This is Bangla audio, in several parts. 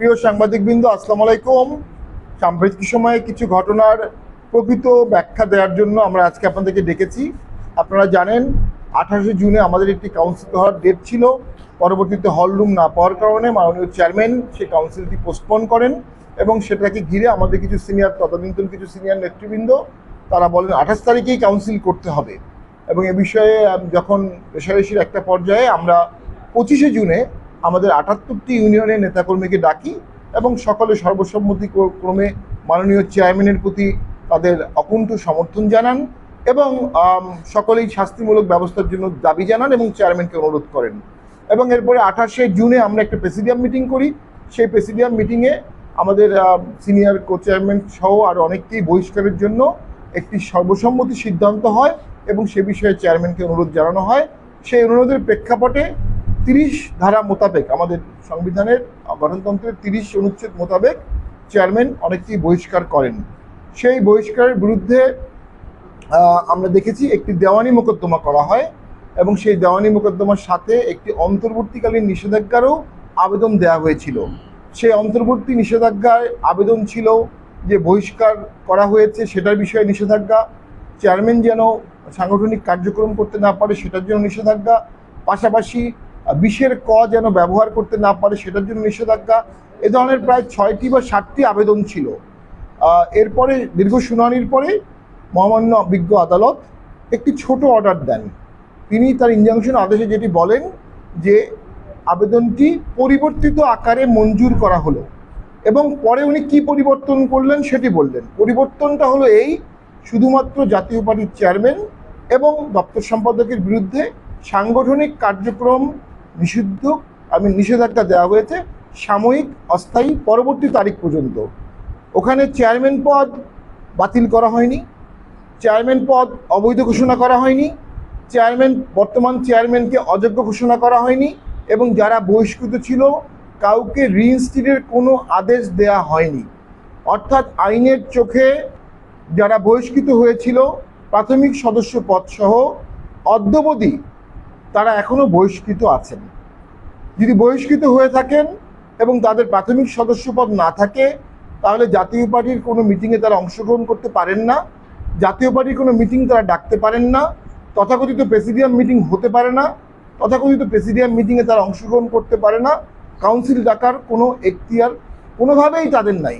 প্রিয় সাংবাদিকবৃন্দ, আসসালামু আলাইকুম। সাম্প্রতিক সময়ে কিছু ঘটনার প্রকৃত ব্যাখ্যা দেওয়ার জন্য আমরা আজকে আপনাদেরকে ডেকেছি। আপনারা জানেন, আঠাশে জুনে আমাদের একটি কাউন্সিল হওয়ার ডেট ছিল। পরবর্তীতে হল রুম না পাওয়ার কারণে মাননীয় চেয়ারম্যান সেই কাউন্সিলটি পোস্টপোন করেন এবং সেটাকে ঘিরে আমাদের কিছু সিনিয়র তদানীন্তন কিছু সিনিয়র নেতৃবৃন্দ, তারা বলেন আঠাশ তারিখেই কাউন্সিল করতে হবে। এবং এ বিষয়ে যখন রেশারেশির একটা পর্যায়ে আমরা পঁচিশে জুনে আমাদের আটাত্তরটি ইউনিয়নের নেতাকর্মীকে ডাকি এবং সকলে সর্বসম্মতিক্রমে ক্রমে মাননীয় চেয়ারম্যানের প্রতি তাদের অকুণ্ঠ সমর্থন জানান এবং সকলেই শাস্তিমূলক ব্যবস্থার জন্য দাবি জানান এবং চেয়ারম্যানকে অনুরোধ করেন। এবং এরপরে আঠাশে জুনে আমরা একটা প্রেসিডিয়াম মিটিং করি। সেই প্রেসিডিয়াম মিটিংয়ে আমাদের সিনিয়র কো চেয়ারম্যান সহ আর অনেককেই বহিষ্কারের জন্য একটি সর্বসম্মতি সিদ্ধান্ত হয় এবং সে বিষয়ে চেয়ারম্যানকে অনুরোধ জানানো হয়। সেই অনুরোধের প্রেক্ষাপটে তিরিশ ধারা মোতাবেক আমাদের সংবিধানের গণতন্ত্রের তিরিশ অনুচ্ছেদ মোতাবেক চেয়ারম্যান অনেককেই বহিষ্কার করেন। সেই বহিষ্কারের বিরুদ্ধে আমরা দেখেছি একটি দেওয়ানি মোকদ্দমা করা হয় এবং সেই দেওয়ানি মোকদ্দমার সাথে একটি অন্তর্বর্তীকালীন নিষেধাজ্ঞারও আবেদন দেওয়া হয়েছিল। সেই অন্তর্বর্তী নিষেধাজ্ঞায় আবেদন ছিল যে বহিষ্কার করা হয়েছে সেটার বিষয়ে নিষেধাজ্ঞা, চেয়ারম্যান যেন সাংগঠনিক কার্যক্রম করতে না পারে সেটার জন্য নিষেধাজ্ঞা, পাশাপাশি বিষের ক যেন ব্যবহার করতে না পারে সেটার জন্য নিষেধাজ্ঞা, এ ধরনের প্রায় ছয়টি বা সাতটি আবেদন ছিল। এরপরে দীর্ঘ শুনানির পরে মহামান্য বিজ্ঞ আদালত একটি ছোট অর্ডার দেন। তিনি তার ইনজাংশন আদেশে যেটি বলেন যে আবেদনটি পরিবর্তিত আকারে মঞ্জুর করা হলো এবং পরে উনি কি পরিবর্তন করলেন সেটি বললেন। পরিবর্তনটা হলো এই, শুধুমাত্র জাতীয় পার্টির চেয়ারম্যান এবং দপ্তর সম্পাদকের বিরুদ্ধে সাংগঠনিক কার্যক্রম নিষিদ্ধ, আমি নিষেধাজ্ঞা দেওয়া হয়েছে সাময়িক, অস্থায়ী, পরবর্তী তারিখ পর্যন্ত। ওখানে চেয়ারম্যান পদ বাতিল করা হয়নি চেয়ারম্যান পদ অবৈধ ঘোষণা করা হয়নি চেয়ারম্যান বর্তমান চেয়ারম্যানকে অযোগ্য ঘোষণা করা হয়নি এবং যারা বহিষ্কৃত ছিল, কাউকে রিইনস্টিটের কোনো আদেশ দেয়া হয়নি। অর্থাৎ আইনের চোখে যারা বহিষ্কৃত হয়েছিল, প্রাথমিক সদস্য পদসহ অদ্যবধি তারা এখনও বহিষ্কৃত আছেন। যদি বহিষ্কৃত হয়ে থাকেন এবং তাদের প্রাথমিক সদস্যপদ না থাকে, তাহলে জাতীয় পার্টির কোনো মিটিংয়ে তারা অংশগ্রহণ করতে পারেন না। জাতীয় পার্টির কোনো মিটিং তারা ডাকতে পারেন না। তথাকথিত প্রেসিডিয়াম মিটিং হতে পারে না। তথাকথিত প্রেসিডিয়াম মিটিংয়ে তারা অংশগ্রহণ করতে পারে না। কাউন্সিল ডাকার কোনো এখতিয়ার কোনোভাবেই তাদের নাই।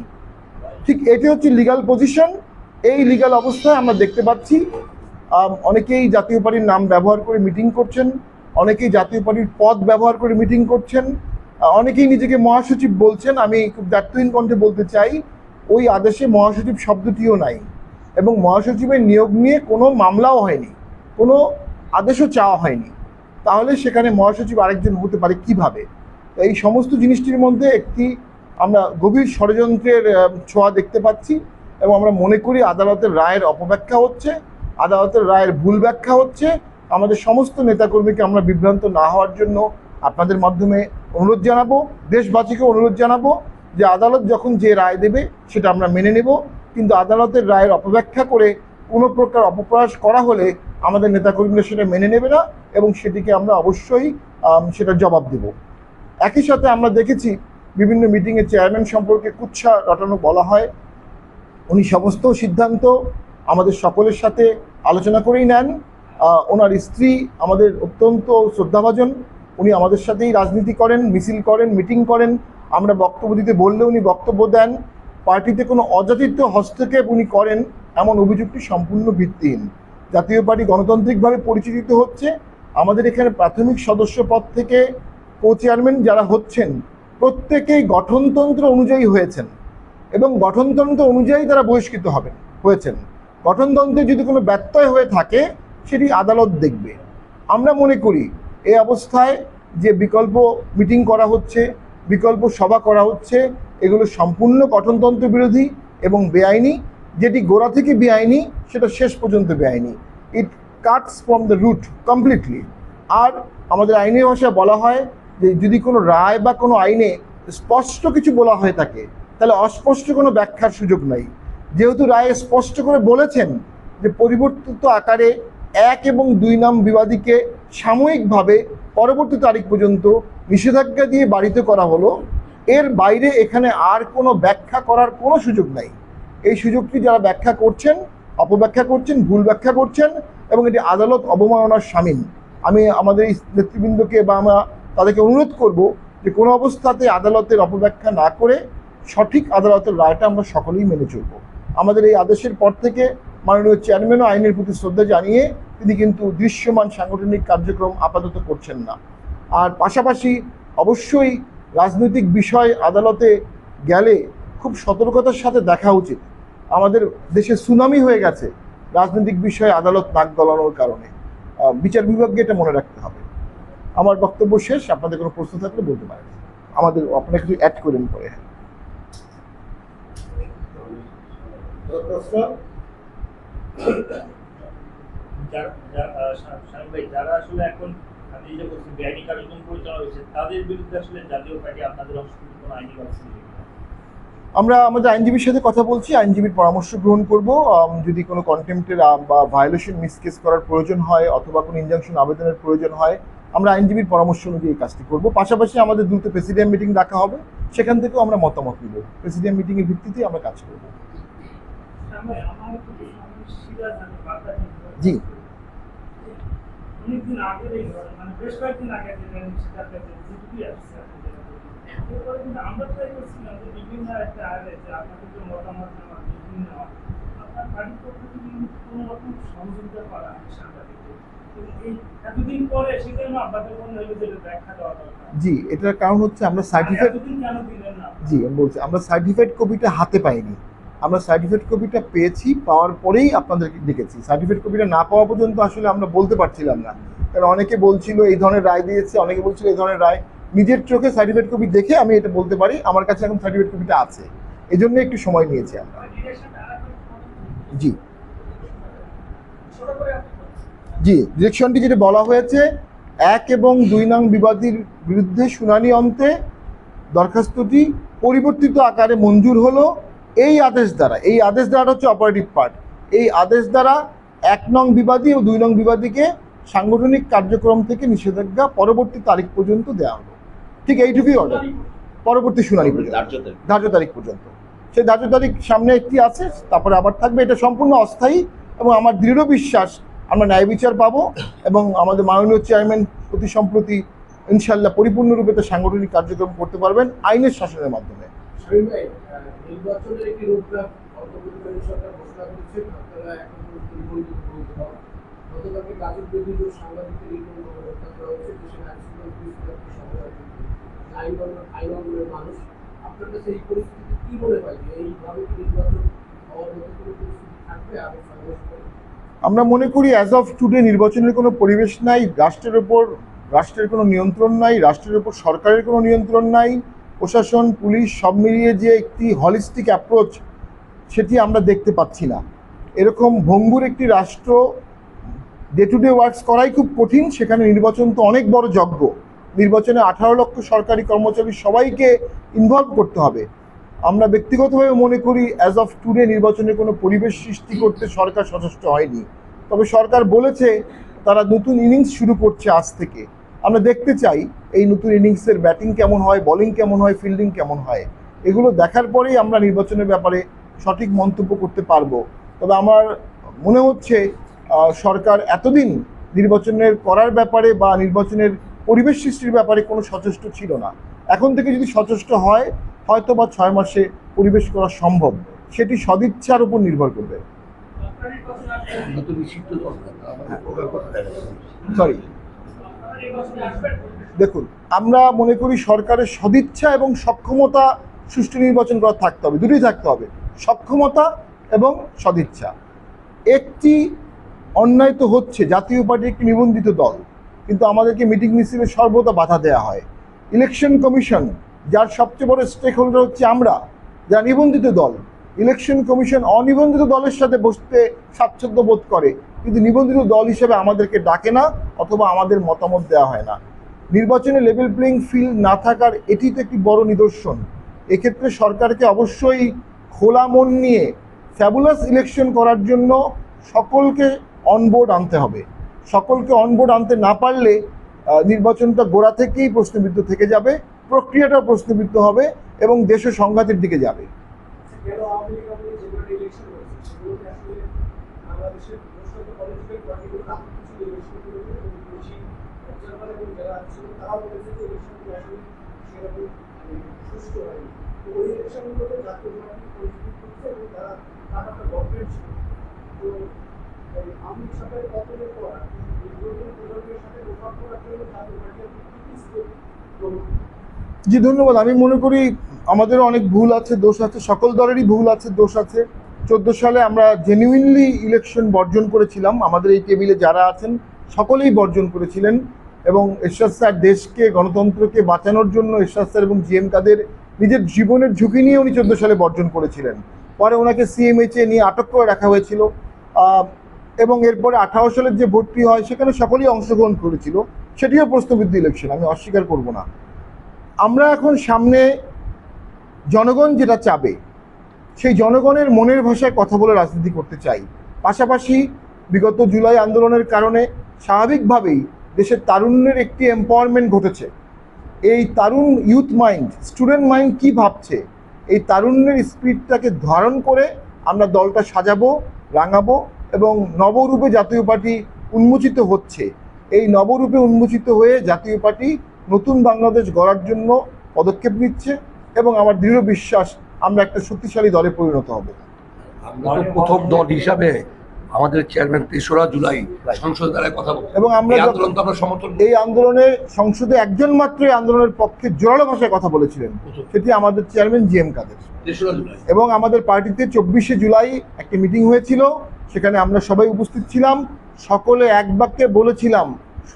ঠিক এটি হচ্ছে লিগাল পজিশন এই লিগাল অবস্থায় আমরা দেখতে পাচ্ছি অনেকেই জাতীয় পার্টির নাম ব্যবহার করে মিটিং করছেন। অনেকেই জাতীয় পার্টির পদ ব্যবহার করে মিটিং করছেন। অনেকেই নিজেকে মহাসচিব বলছেন। আমি খুব দায়িত্বহীন কণ্ঠে বলতে চাই, ওই আদেশে মহাসচিব শব্দটিও নাই এবং মহাসচিবের নিয়োগ নিয়ে কোনো মামলাও হয়নি, কোনো আদেশও চাওয়া হয়নি। তাহলে সেখানে মহাসচিব আরেকজন হতে পারে কীভাবে? এই সমস্ত জিনিসটির মধ্যে একটি আমরা গভীর ষড়যন্ত্রের ছোঁয়া দেখতে পাচ্ছি এবং আমরা মনে করি আদালতের রায়ের অপব্যাখ্যা হচ্ছে, আদালতের রায়ের ভুল ব্যাখ্যা হচ্ছে আমাদের সমস্ত নেতাকর্মীকে আমরা বিভ্রান্ত না হওয়ার জন্য আপনাদের মাধ্যমে অনুরোধ জানাব, দেশবাসীকে অনুরোধ জানাব যে আদালত যখন যে রায় দেবে সেটা আমরা মেনে নেব। কিন্তু আদালতের রায়ের অপব্যাখ্যা করে কোনো প্রকার অপপ্রয়াস করা হলে আমাদের নেতাকর্মীরা সেটা মেনে নেবে না এবং সেটিকে আমরা অবশ্যই সেটার জবাব দেব। একই সাথে আমরা দেখেছি বিভিন্ন মিটিংয়ে চেয়ারম্যান সম্পর্কে কুচ্ছা রটানো বলা হয়। উনি সমস্ত সিদ্ধান্ত আমাদের সকলের সাথে আলোচনা করেই নেন। ওনার স্ত্রী আমাদের অত্যন্ত শ্রদ্ধাভাজন। উনি আমাদের সাথেই রাজনীতি করেন, মিছিল করেন, মিটিং করেন। আমরা বক্তব্য দিতে বললে উনি বক্তব্য দেন। পার্টিতে কোনো অযাচিত হস্তক্ষেপ উনি করেন, এমন অভিযোগটি সম্পূর্ণ ভিত্তিহীন। জাতীয় পার্টি গণতান্ত্রিকভাবে পরিচালিত হচ্ছে। আমাদের এখানে প্রাথমিক সদস্য পদ থেকে কো চেয়ারম্যান যারা হচ্ছেন, প্রত্যেকেই গঠনতন্ত্র অনুযায়ী হয়েছেন এবং গঠনতন্ত্র অনুযায়ী তারা বহিষ্কৃত হবেন, হয়েছেন। গঠনতন্ত্রে যদি কোনো ব্যত্যয় হয়ে থাকে সেটি আদালত দেখবে। আমরা মনে করি, এই অবস্থায় যে বিকল্প মিটিং করা হচ্ছে, বিকল্প সভা করা হচ্ছে, এগুলো সম্পূর্ণ গঠনতন্ত্র বিরোধী এবং বেআইনি। যেটি গোড়া থেকে বেআইনি, সেটা শেষ পর্যন্ত বেআইনি। It cuts from the root completely আর আমাদের আইনের ভাষায় বলা হয় যে, যদি কোনো রায় বা কোনো আইনে স্পষ্ট কিছু বলা হয়ে থাকে তাহলে অস্পষ্ট কোনো ব্যাখ্যার সুযোগ নাই। যেহেতু রায় স্পষ্ট করে বলেছেন যে, পরিবর্তিত আকারে এক এবং দুই নাম বিবাদীকে সাময়িকভাবে পরবর্তী তারিখ পর্যন্ত নিষেধাজ্ঞা দিয়ে বাড়িতে করা হলো। এর বাইরে এখানে আর কোনো ব্যাখ্যা করার কোনো সুযোগ নাই। এই সুযোগটি যারা ব্যাখ্যা করছেন, অপব্যাখ্যা করছেন, ভুল ব্যাখ্যা করছেন এবং এটি আদালত অবমাননার সামিল আমি আমাদের এই নেতৃবৃন্দকে বা আমরা তাদেরকে অনুরোধ করব যে কোনো অবস্থাতে আদালতের অপব্যাখ্যা না করে সঠিক আদালতের রায়টা আমরা সকলেই মেনে চলব। আমাদের এই আদেশের পর থেকে মাননীয় চেয়ারম্যানও আইনের প্রতি শ্রদ্ধা জানিয়ে তিনি কিন্তু দৃশ্যমান সাংগঠনিক কার্যক্রম আপাতত করছেন না। আর পাশাপাশি অবশ্যই রাজনৈতিক বিষয় আদালতে গেলে খুব সতর্কতার সাথে দেখা উচিত। আমাদের দেশে সুনামি হয়ে গেছে রাজনৈতিক বিষয়ে আদালত নাক গলানোর কারণে। বিচার বিভাগকে এটা মনে রাখতে হবে। আমার বক্তব্য শেষ, আপনাদের কোনো প্রশ্ন থাকলে বলতে পারেন। আমাদের, আপনারা কিছু অ্যাড করেন পরে। যার- যারা আসলে এখন আপনি যেটা বলছেন বেআইনি কার্যক্রম পরিচালনা হয়েছে তাদের বিরুদ্ধে আসলে জাতীয় পার্টি আপনাদের অংশ কোনো আইনি ব্যবস্থা আমরা আমাদের আইনজীবীর সাথে কথা বলছি আইনজীবীর পরামর্শ গ্রহণ করব। যদি কোনো কন্টেম্পটের বা ভায়োলেশন মিসকেস করার প্রয়োজন হয় অথবা কোনো ইনজাংশন আবেদনের প্রয়োজন হয় আমরা আইনজীবীর পরামর্শ অনুযায়ী এই কাজটি করব। পাশাপাশি আমাদের দ্রুত প্রেসিডেন্ট মিটিং ডাকা হবে সেখান থেকেও আমরা মতামত নিব। প্রেসিডেন্ট মিটিংয়ের ভিত্তিতে আমরা কাজ করব। জি। মানে যে আমরা ট্রাই করছিলাম বিভিন্ন একটা আপনাদের মতামত নেওয়া আপনার বাড়ির পক্ষ থেকে কোনো রকম সহযোগিতা করা সাংবাদিকদের। জি এটার কারণ হচ্ছে আমরা না? জি আমি বলছি আমরা সার্টিফাইড কপিটা হাতে পাইনি। আমরা সার্টিফাইড কপিটা পেয়েছি, পাওয়ার পরেই আপনাদেরকে ডেকেছি সার্টিফাইড কপিটা না পাওয়া পর্যন্ত আসলে আমরা বলতে পারছিলাম না। কারণ অনেকে বলছিল, এই ধরনের রায় দিয়েছে। অনেকে বলছিল, এই ধরনের রায়। নিজের চোখে সার্টিফাইড কপি দেখে আমি এটা বলতে পারি। আমার কাছে এখন সার্টিফাইড কপিটা আছে। এই জন্য একটু সময় নিয়েছি আমরা। জি। জি ডিরেকশনটি যেটা বলা হয়েছে, এক এবং দুই নং বিবাদীর বিরুদ্ধে শুনানি অন্তে দরখাস্তটি পরিবর্তিত আকারে মঞ্জুর হলো। এই আদেশ দ্বারা এই আদেশ দ্বারা হচ্ছে অপারেটিভ পার্ট এই আদেশ দ্বারা এক নং বিবাদী ও দুই নং বিবাদীকে সাংগঠনিক কার্যক্রম থেকে নিষেধাজ্ঞা পরবর্তী তারিখ পর্যন্ত দেওয়া হলো। ঠিক এইটুকুই অর্ডার পরবর্তী শুনানি পর্যন্ত। ধার্য তারিখ। পর্যন্ত। সেই ধার্য তারিখ সামনে একটি আছে তারপরে আবার থাকবে। এটা সম্পূর্ণ অস্থায়ী এবং আমার দৃঢ় বিশ্বাস আমরা ন্যায় বিচার পাবো এবং আমাদের মাননীয় চেয়ারম্যান অতি সম্প্রতি ইনশাল্লাহ পরিপূর্ণরূপে এটা সাংগঠনিক কার্যক্রম করতে পারবেন আইনের শাসনের মাধ্যমে। নির্বাচনের একটি সরকার ঘোষণা গতকালকে সাংবাদিকদের হত্যা করা হয়েছে, দেশের আইন শৃঙ্খলা পরিস্থিতি মানুষ, আপনার কাছে এই পরিস্থিতি কি মনে হয় যে এইভাবে কি নির্বাচন হওয়ার মতো কোনো পরিস্থিতি থাকবে? পরে আমরা মনে করি অ্যাজ অফ টুডে নির্বাচনের কোনো পরিবেশ নাই, রাষ্ট্রের ওপর, রাষ্ট্রের কোনো নিয়ন্ত্রণ নাই, রাষ্ট্রের ওপর সরকারের কোনো নিয়ন্ত্রণ নাই। প্রশাসন, পুলিশ সব মিলিয়ে যে একটি হলিস্টিক অ্যাপ্রোচ সেটি আমরা দেখতে পাচ্ছি না। এরকম ভঙ্গুর একটি রাষ্ট্র ডে টু ডে ওয়ার্কস করাই খুব কঠিন। সেখানে নির্বাচন তো অনেক বড় যজ্ঞ। নির্বাচনে আঠারো লক্ষ সরকারি কর্মচারী সবাইকে ইনভলভ করতে হবে। আমরা ব্যক্তিগতভাবে মনে করি অ্যাজ অফ টুডে নির্বাচনে কোনো পরিবেশ সৃষ্টি করতে সরকার সচেষ্ট হয়নি। তবে সরকার বলেছে, তারা নতুন ইনিংস শুরু করছে আজ থেকে। আমরা দেখতে চাই এই নতুন ইনিংসের ব্যাটিং কেমন হয় বলিং কেমন হয় ফিল্ডিং কেমন হয়। এগুলো দেখার পরেই আমরা নির্বাচনের ব্যাপারে সঠিক মন্তব্য করতে পারব। তবে আমার মনে হচ্ছে সরকার এতদিন নির্বাচনের করার ব্যাপারে বা নির্বাচনের পরিবেশ সৃষ্টির ব্যাপারে কোনো সচেষ্ট ছিল না। এখন থেকে যদি সচেষ্ট হয় হয়তো বা ছয় মাসে পরিবেশ করা সম্ভব। সেটি সদিচ্ছার উপর নির্ভর করবে। সরি আপনার এই বছর আসবে দেখুন, আমরা মনে করি সরকারের সদিচ্ছা এবং সক্ষমতা সুষ্ঠু নির্বাচন করা থাকতে হবে, দুটোই থাকতে হবে, সক্ষমতা এবং সদিচ্ছা। একটি অন্যায় তো হচ্ছে, জাতীয় পার্টির একটি নিবন্ধিত দল, কিন্তু আমাদেরকে মিটিং মিছিলে সর্বদা বাধা দেওয়া হয়। ইলেকশন কমিশন, যার সবচেয়ে বড় স্টেক হোল্ডার হচ্ছে আমরা, যারা নিবন্ধিত দল ইলেকশন কমিশন অনিবন্ধিত দলের সাথে বসতে স্বাচ্ছন্দ্য বোধ করে। কিন্তু নিবন্ধিত দল হিসেবে আমাদেরকে ডাকে না অথবা আমাদের মতামত দেওয়া হয় না। নির্বাচনে লেভেল প্লেইং ফিল্ড না থাকার এটি তো একটি বড় নিদর্শন। এক্ষেত্রে সরকারকে অবশ্যই খোলা মন নিয়ে ফ্যাবুলাস ইলেকশন করার জন্য সকলকে অনবোর্ড আনতে হবে। সকলকে অনবোর্ড আনতে না পারলে নির্বাচনটা গোড়া থেকেই প্রশ্নবিদ্ধ থেকে যাবে প্রক্রিয়াটা প্রশ্নবিদ্ধ হবে এবং দেশের সংঘাতের দিকে যাবে। কেন আওয়ামী লীগ লীগ যেগুলো ইলেকশন হয়েছে সেগুলোতে আসলে বাংলাদেশের সমস্ত পলিটিক্যাল পার্টিগুলো ইলেকশন করেছে এবং বেশি অবজারভার এবং যারা ছিল তারাও বলেছে যে ইলেকশনগুলো আসলে সেরকম মানে সুষ্ঠু হয়নি। তো ওই ইলেকশনগুলোতে জাতীয় পার্টি পরিস্থিতি করছে এবং তারা তার একটা গভর্নমেন্ট ছিল। তো লীগ সরকারের পতনের পর? নতুন প্রজন্মের সাথে রোপা করার জন্য জাতীয় পার্টি আপনি কি কি স্টেপ? জি, ধন্যবাদ। আমি মনে করি আমাদের অনেক ভুল আছে, দোষ আছে। সকল দলেরই ভুল আছে, দোষ আছে। চোদ্দ সালে আমরা জেনুইনলি ইলেকশন বর্জন করেছিলাম। আমাদের এই টেবিলে যারা আছেন, সকলেই বর্জন করেছিলেন। এবং এরশাদ স্যার দেশকে, গণতন্ত্রকে বাঁচানোর জন্য এরশাদ স্যার এবং জি এম কাদের নিজের জীবনের ঝুঁকি নিয়ে উনি চোদ্দ সালে বর্জন করেছিলেন। পরে ওনাকে সিএমএইচে নিয়ে আটক করে রাখা হয়েছিল। এবং এরপরে আঠারো সালের যে ভোটটি হয়, সেখানে সকলেই অংশগ্রহণ করেছিল। সেটিও প্রশ্নবিদ্ধ ইলেকশন আমি অস্বীকার করব না। আমরা এখন সামনে জনগণ যেটা চাবে, সেই জনগণের মনের ভাষায় কথা বলে রাজনীতি করতে চাই। পাশাপাশি বিগত জুলাই আন্দোলনের কারণে স্বাভাবিকভাবেই দেশের তারুণ্যের একটি এম্পাওয়ারমেন্ট ঘটেছে। এই তারুণ ইউথ মাইন্ড স্টুডেন্ট মাইন্ড কি ভাবছে? এই তারুণ্যের স্পিরিটটাকে ধারণ করে আমরা দলটা সাজাবো, রাঙাবো এবং নবরূপে জাতীয় পার্টি উন্মোচিত হচ্ছে। এই নবরূপে উন্মোচিত হয়ে জাতীয় পার্টি নতুন বাংলাদেশ গড়ার জন্য পদক্ষেপ নিচ্ছে এবং আমার দৃঢ় বিশ্বাস আমরা একটা শক্তিশালী দলে পরিণত হব। আমরা প্রথম দল হিসাবে আমাদের চেয়ারম্যান তেসরা জুলাই সংসদ দ্বারা কথা বলব এবং আমরা আন্দোলন তো আমরা সমর্থন এই আন্দোলনে সংসদে একজন মাত্র এই আন্দোলনের পক্ষে জোরালো ভাষায় কথা বলেছিলেন। সেটি আমাদের চেয়ারম্যান জি এম কাদের। তেসরা জুলাই। এবং আমাদের পার্টিতে চব্বিশে জুলাই একটি মিটিং হয়েছিল সেখানে আমরা সবাই উপস্থিত ছিলাম। সকলে এক বাক্যে বলেছিলাম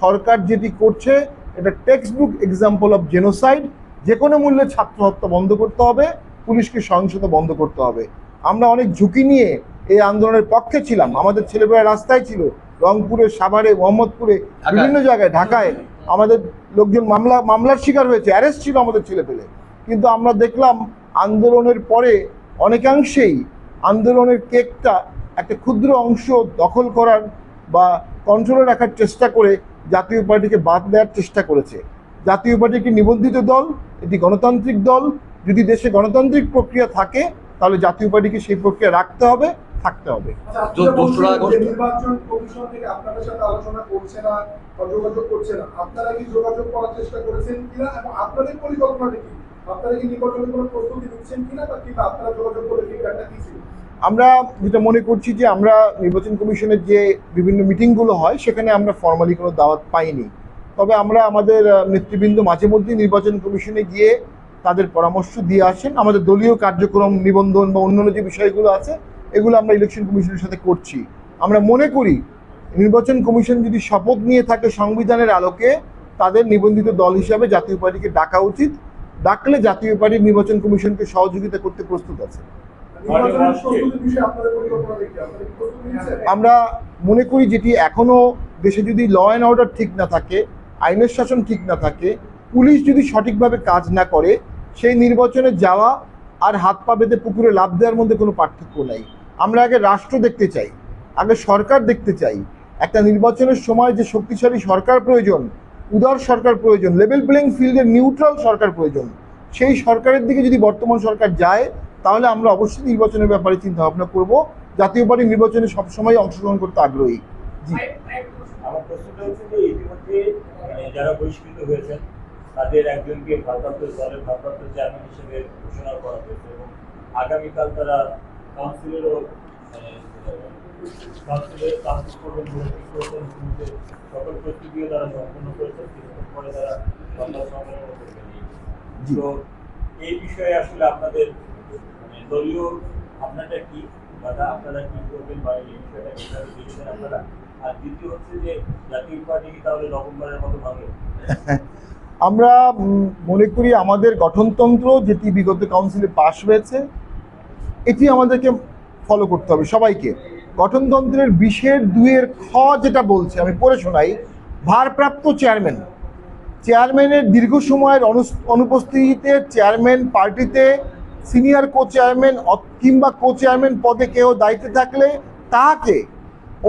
সরকার যেটি করছে এটা textbook example of genocide যে কোনো মূল্যে ছাত্র হত্যা বন্ধ করতে হবে পুলিশকে সহিংসতা বন্ধ করতে হবে। আমরা অনেক ঝুঁকি নিয়ে এই আন্দোলনের পক্ষে ছিলাম। আমাদের ছেলেমেয়েরা রাস্তায় ছিল রংপুরে সাভারে মোহাম্মদপুরে বিভিন্ন জায়গায় ঢাকায়। আমাদের লোকজন মামলা মামলার শিকার হয়েছে অ্যারেস্ট ছিল আমাদের ছেলে পেলে কিন্তু আমরা দেখলাম আন্দোলনের পরে অনেকাংশেই আন্দোলনের কেকটা একটা ক্ষুদ্র অংশ দখল করার বা কন্ট্রোলে রাখার চেষ্টা করে জাতীয় পার্টিকে বাদ দেওয়ার চেষ্টা করেছে। জাতীয় পার্টি একটি নিবন্ধিত দল এটি গণতান্ত্রিক দল। যদি দেশে গণতান্ত্রিক প্রক্রিয়া থাকে তাহলে জাতীয় পার্টিকে সেই প্রক্রিয়া রাখতে হবে থাকতে হবে। আচ্ছা, আপনারা দোসরা বলছেন যে আগস্ট- নির্বাচন কমিশন থেকে আপনাদের সাথে আলোচনা করছে না যোগাযোগ করছে না আপনারা কি যোগাযোগ করার চেষ্টা করেছেন কিনা এবং আপনাদের পরিকল্পনাটা কি? আপনারা নির্বাচনের কোনো প্রস্তুতি নিচ্ছেন কিনা বা কিংবা আপনারা যোগাযোগ করে ফিডব্যাকটা কি ছিল আমরা যেটা মনে করছি যে আমরা নির্বাচন কমিশনের যে বিভিন্ন মিটিংগুলো হয়, সেখানে আমরা ফর্মালি কোনো দাওয়াত পাইনি। তবে আমরা আমাদের নেতৃবৃন্দ মাঝে মধ্যেই নির্বাচন কমিশনে গিয়ে তাদের পরামর্শ দিয়ে আসেন। আমাদের দলীয় কার্যক্রম নিবন্ধন বা অন্যান্য যে বিষয়গুলো আছে, এগুলো আমরা ইলেকশন কমিশনের সাথে করছি। আমরা মনে করি, নির্বাচন কমিশন যদি শপথ নিয়ে থাকে সংবিধানের আলোকে, তাদের নিবন্ধিত দল হিসাবে জাতীয় পার্টিকে ডাকা উচিত। ডাকলে জাতীয় পার্টি নির্বাচন কমিশনকে সহযোগিতা করতে প্রস্তুত আছে। আমরা মনে করি যেটি এখনও দেশে যদি ল অ্যান্ড অর্ডার ঠিক না থাকে, আইনের শাসন ঠিক না থাকে, পুলিশ যদি সঠিকভাবে কাজ না করে, সেই নির্বাচনে যাওয়া আর হাত পা বেঁধে পুকুরে লাভ দেওয়ার মধ্যে কোনো পার্থক্য নাই। আমরা আগে রাষ্ট্র দেখতে চাই, আগে সরকার দেখতে চাই। একটা নির্বাচনের সময় যে শক্তিশালী সরকার প্রয়োজন, উদার সরকার প্রয়োজন লেভেল প্লেইং ফিল্ডের নিউট্রাল সরকার প্রয়োজন, সেই সরকারের দিকে যদি বর্তমান সরকার যায় তাহলে আমরা অবশ্যই নির্বাচনের ব্যাপারে চিন্তা ভাবনা করব। জাতীয় পার্টি নির্বাচনে সবসময় অংশগ্রহণ করতে আগ্রহী। জি। আমার প্রশ্নটা হচ্ছে যে ইতিমধ্যে মানে যারা বহিষ্কৃত হয়েছেন তাদের একজনকে ভারপ্রাপ্ত দলের ভারপ্রাপ্ত চেয়ারম্যান হিসেবে ঘোষণা করা হয়েছে এবং আগামীকাল তারা কাউন্সিলেরও মানে, কাউন্সিলের করবেন সকল প্রস্তুতিও তারা সম্পন্ন করেছেন কিছুক্ষণ পরে তারা সংবাদ সম্মেলন করবেন তো এই বিষয়ে আসলে আপনাদের দলীয় কি? বাধা আপনারা কি করবেন? বা এই বিষয়টা কীভাবে আপনারা? আর দ্বিতীয় হচ্ছে যে, জাতীয় পার্টি তাহলে নভেম্বরের মতো আমরা মনে করি আমাদের গঠনতন্ত্র যেটি বিগত কাউন্সিলে পাশ হয়েছে, এটি আমাদেরকে ফলো করতে হবে সবাইকে। গঠনতন্ত্রের বিশের দুয়ের খ যেটা বলছে, আমি পড়ে শোনাই। ভারপ্রাপ্ত চেয়ারম্যান চেয়ারম্যানের দীর্ঘ সময়ের অনুপস্থিতিতে চেয়ারম্যান পার্টিতে সিনিয়র কো চেয়ারম্যান কিংবা কো চেয়ারম্যান পদে কেউ দায়িত্বে থাকলে তাহাকে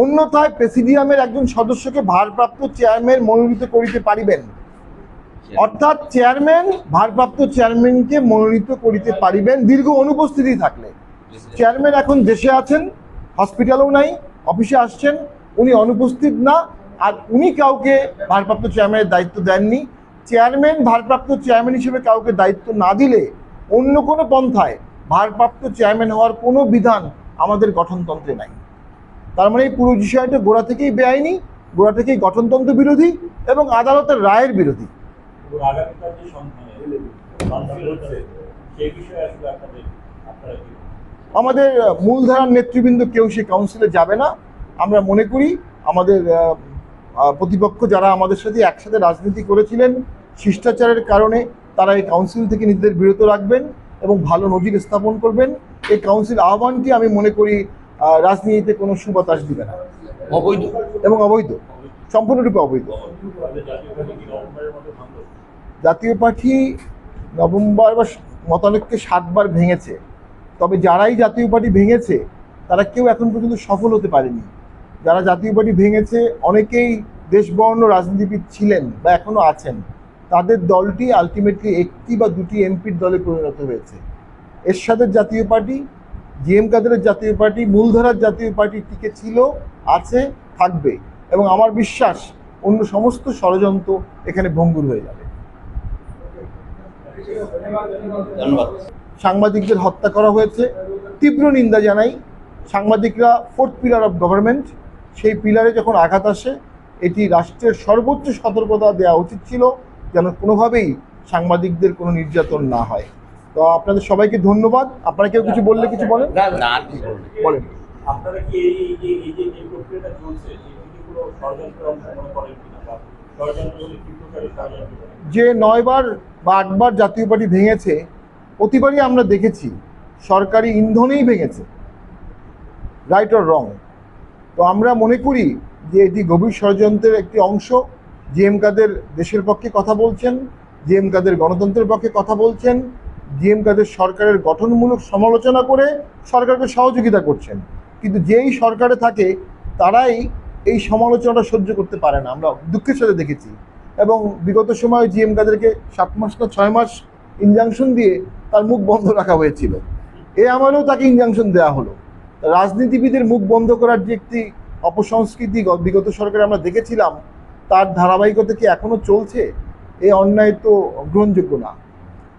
অন্যথায় প্রেসিডিয়ামের একজন সদস্যকে ভারপ্রাপ্ত চেয়ারম্যান মনোনীত করিতে পারিবেন। অর্থাৎ চেয়ারম্যান ভারপ্রাপ্ত চেয়ারম্যানকে মনোনীত করিতে পারিবেন দীর্ঘ অনুপস্থিতি থাকলে। চেয়ারম্যান এখন দেশে আছেন হসপিটালেও নাই অফিসে আসছেন উনি অনুপস্থিত না আর উনি কাউকে ভারপ্রাপ্ত চেয়ারম্যানের দায়িত্ব দেননি। চেয়ারম্যান ভারপ্রাপ্ত চেয়ারম্যান হিসেবে কাউকে দায়িত্ব না দিলে অন্য কোনো পন্থায় ভারপ্রাপ্ত চেয়ারম্যান হওয়ার কোনো বিধান আমাদের গঠনতন্ত্রে নাই। তার মানে এই পুরো বিষয়টা গোড়া থেকেই বেআইনি গোড়া থেকেই গঠনতন্ত্র বিরোধী এবং আদালতের রায়ের বিরোধী। সেই আমাদের মূলধারার নেতৃবৃন্দ কেউ সে কাউন্সিলে যাবে না। আমরা মনে করি আমাদের প্রতিপক্ষ যারা আমাদের সাথে একসাথে রাজনীতি করেছিলেন শিষ্টাচারের কারণে তারা এই কাউন্সিল থেকে নিজেদের বিরত রাখবেন এবং ভালো নজির স্থাপন করবেন। এই কাউন্সিল আহ্বানটি আমি মনে করি রাজনীতিতে কোনো সুবাতাস দিবে না। অবৈধ। এবং অবৈধ। সম্পূর্ণরূপে অবৈধ। জাতীয় পার্টি নভেম্বর বা মতানৈক্যে সাতবার ভেঙেছে। তবে যারাই জাতীয় পার্টি ভেঙেছে তারা কেউ এখন পর্যন্ত সফল হতে পারেনি। যারা জাতীয় পার্টি ভেঙেছে অনেকেই দেশবর্ণ রাজনীতিবিদ ছিলেন বা এখনও আছেন। তাদের দলটি আলটিমেটলি একটি বা দুটি এমপির দলে পরিণত হয়েছে। এরশাদের জাতীয় পার্টি জিএম কাদেরের জাতীয় পার্টি মূলধারার জাতীয় পার্টি টিকে ছিল আছে থাকবে এবং আমার বিশ্বাস অন্য সমস্ত ষড়যন্ত্র এখানে ভঙ্গুর হয়ে যাবে। ধন্যবাদ। সাংবাদিকদের হত্যা করা হয়েছে। তীব্র নিন্দা জানাই সাংবাদিকরা ফোর্থ পিলার অফ গভর্নমেন্ট। সেই পিলারে যখন আঘাত আসে এটি রাষ্ট্রের সর্বোচ্চ সতর্কতা দেওয়া উচিত ছিল। যেন কোনোভাবেই সাংবাদিকদের কোনো নির্যাতন না হয়। তো আপনাদের সবাইকে ধন্যবাদ। আপনারা কেউ কিছু বললে কিছু বলেন? বলেন। আপনারা কি এই এই প্রক্রিয়াটা চলছে? যে নয়বার বা আটবার জাতীয় পার্টি ভেঙেছে প্রতিবারই আমরা দেখেছি সরকারি ইন্ধনেই ভেঙেছে। রাইট অর রং তো আমরা মনে করি যে এটি গভীর ষড়যন্ত্রের একটি অংশ। জিএম কাদের দেশের পক্ষে কথা বলছেন, জিএম কাদের গণতন্ত্রের পক্ষে কথা বলছেন, জিএম কাদের সরকারের গঠনমূলক সমালোচনা করে সরকারকে সহযোগিতা করছেন। কিন্তু যেই সরকারে থাকে, তারাই এই সমালোচনাটা সহ্য করতে পারে না। আমরা দুঃখের সাথে দেখেছি। এবং বিগত সময়ে জিএম কাদেরকে সাত মাস না ছয় মাস ইনজাংশন দিয়ে তার মুখ বন্ধ রাখা হয়েছিল। এ আমারও তাকে ইনজাংশন দেওয়া হলো। রাজনীতিবিদের মুখ বন্ধ করার যে একটি অপসংস্কৃতি বিগত সরকারে আমরা দেখেছিলাম তার ধারাবাহিকতা কি এখনও চলছে? এই অন্যায় তো গ্রহণযোগ্য না।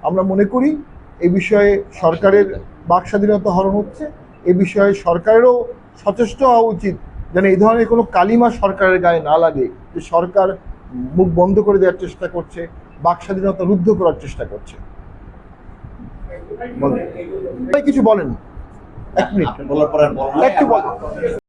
আমরা মনে করি এই বিষয়ে সরকারের বাক স্বাধীনতা হরণ হচ্ছে। এ বিষয়ে সরকারেরও সচেষ্ট হওয়া উচিত যেন এই ধরনের কোনো কালিমা সরকারের গায়ে না লাগে যে সরকার মুখ বন্ধ করে দেওয়ার চেষ্টা করছে বাক স্বাধীনতা রুদ্ধ করার চেষ্টা করছে। কিছু বলেন। এক মিনিট। বলার পরে। একটু বলেন।